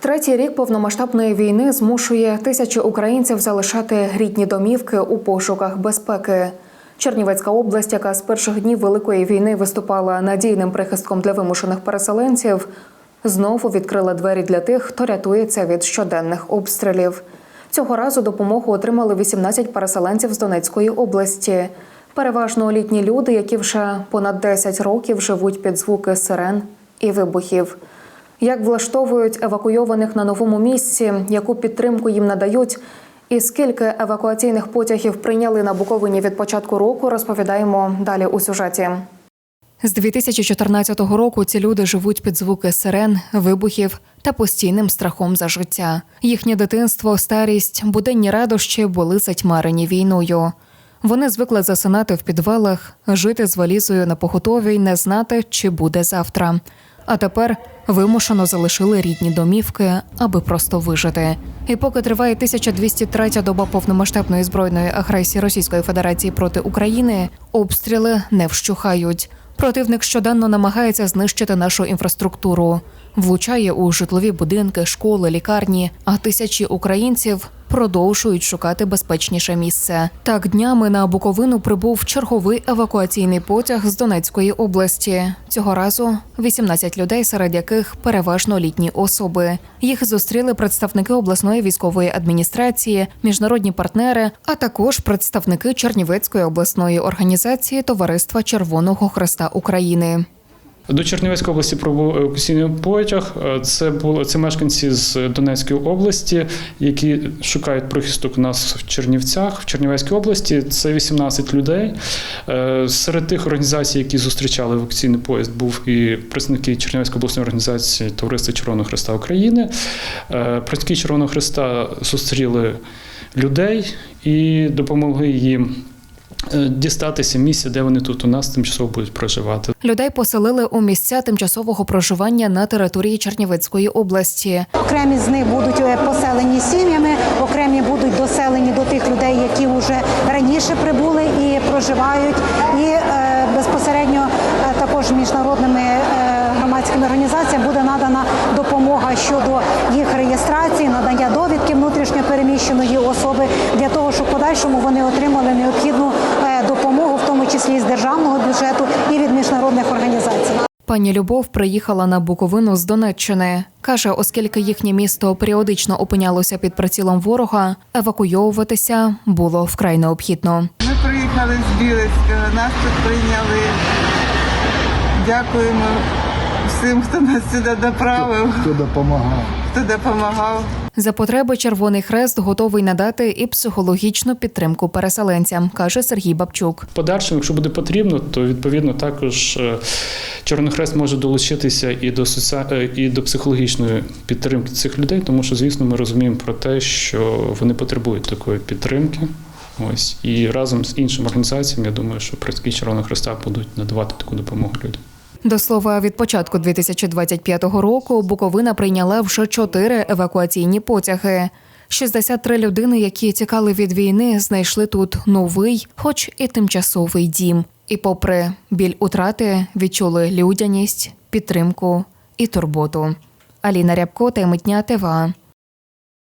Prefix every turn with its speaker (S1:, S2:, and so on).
S1: Третій рік повномасштабної війни змушує тисячі українців залишати рідні домівки у пошуках безпеки. Чернівецька область, яка з перших днів великої війни виступала надійним прихистком для вимушених переселенців, знову відкрила двері для тих, хто рятується від щоденних обстрілів. Цього разу допомогу отримали 18 переселенців з Донецької області. Переважно літні люди, які вже понад 10 років живуть під звуки сирен і вибухів. Як влаштовують евакуйованих на новому місці, яку підтримку їм надають, і скільки евакуаційних потягів прийняли на Буковині від початку року, розповідаємо далі у сюжеті. З 2014 року ці люди живуть під звуки сирен, вибухів та постійним страхом за життя. Їхнє дитинство, старість, буденні радощі були затьмарені війною. Вони звикли засинати в підвалах, жити з валізою на поготові, й не знати, чи буде завтра. А тепер вимушено залишили рідні домівки, аби просто вижити. І поки триває 1203 доба повномасштабної збройної агресії Російської Федерації проти України, обстріли не вщухають. Противник щоденно намагається знищити нашу інфраструктуру, влучає у житлові будинки, школи, лікарні, а тисячі українців продовжують шукати безпечніше місце. Так днями на Буковину прибув черговий евакуаційний потяг з Донецької області. Цього разу 18 людей, серед яких переважно літні особи. Їх зустріли представники обласної військової адміністрації, міжнародні партнери, а також представники Чернівецької обласної організації Товариства Червоного Хреста України.
S2: До Чернівецької області пробув евакуаційний потяг. Е, Це було це мешканці з Донецької області, які шукають прихисток у нас в Чернівцях, в Чернівецькій області. Це 18 людей. Е, Серед тих організацій, які зустрічали евакуаційний поїзд, був і представники Чернівецької обласної організації Товариства Червоного Хреста України. Е, Представники Червоного Хреста зустріли людей і допомогли їм. Е, Дістатися місця, де вони тут у нас тимчасово будуть проживати.
S1: Людей поселили у місця тимчасового проживання на території Чернівецької області.
S3: Окремі з них будуть е, поселені сім'ями, окремі будуть доселені до тих людей, які вже раніше прибули і проживають, і е, безпосередньо е, також міжнародними е, громадськими організаціями буде надана допомога щодо їх реєстрації, надання довідки внутрішньо переміщеної особи для того, щоб в подальшому вони отримали необхідну числі з державного бюджету і від міжнародних організацій.
S1: Пані Любов приїхала на Буковину з Донеччини. Каже, оскільки їхнє місто періодично опинялося під прицілом ворога, евакуйовуватися було вкрай необхідно.
S4: Ми приїхали з Білецького, нас тут прийняли. Дякуємо всім, хто нас сюди доправив,
S5: хто допомагав.
S4: Хто допомагав.
S1: За потреби Червоний Хрест готовий надати і психологічну підтримку переселенцям, каже Сергій Бабчук.
S2: В Подальшому, якщо буде потрібно, то відповідно також е, Чорний Хрест може долучитися і до соці... е, і до психологічної підтримки цих людей, тому що, звісно, ми розуміємо про те, що вони потребують такої підтримки. Ось і разом з іншими організаціями, я думаю, що працівники Червоного Хреста будуть надавати таку допомогу людям.
S1: До слова, від початку 2025 року Буковина прийняла вже чотири евакуаційні потяги. 63 людини, які тікали від війни, знайшли тут новий, хоч і тимчасовий дім. І, попри біль утрати, відчули людяність, підтримку і турботу. Аліна Рябко, Тайми дня ТВА.